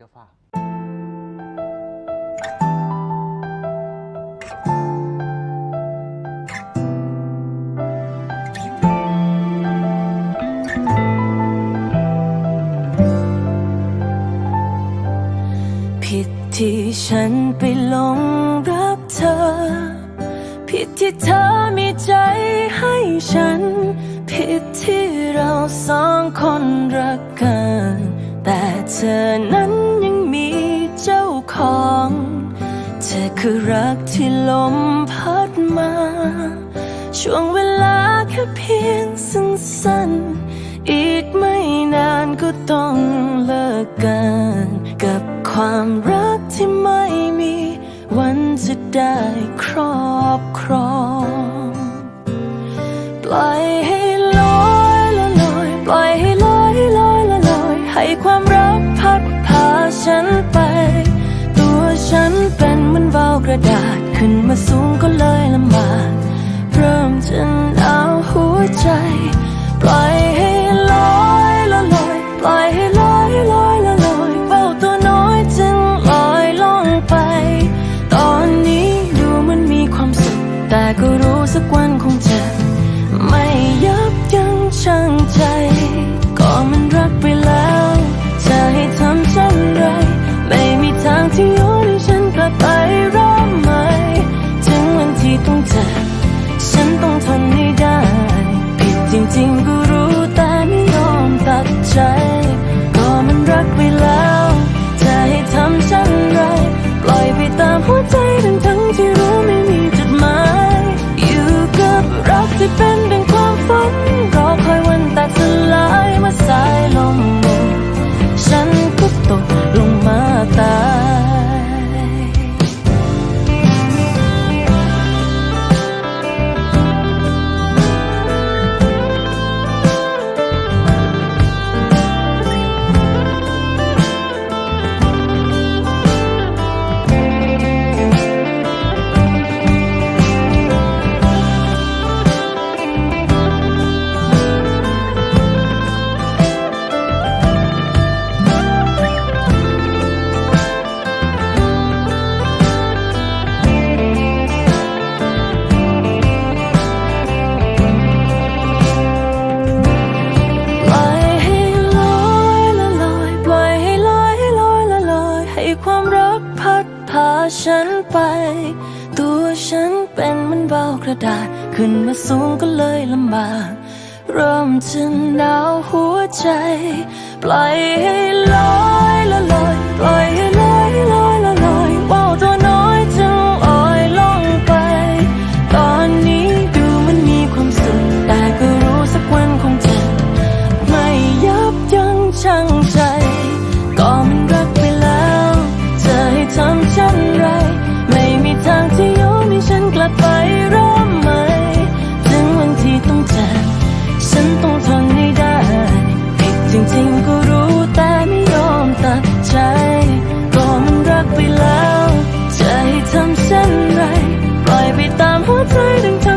ก็ฝากผิดที่ฉันไปหลงรักเธอ ผิดที่เธอมีใจให้ฉัน ผิดที่เราสองคนรักกัน แต่เธอนั้น คือรักที่ลมพัดมา ช่วงเวลาแค่เพียงสั้นๆ อีกไม่นานก็ต้องเลิกกัน กับความรักที่ไม่มี วันจะได้ครอบครอง ปล่อยให้ ระดาษขึ้นมาสูง ความรักพัดพาฉันไป ตัวฉันเป็นเหมันเบากระดาษ ขึ้นมาสูงก็เลยลำบากเริ่มจะหนาวหัวใจ ปล่อยให้ลอยละลอย bright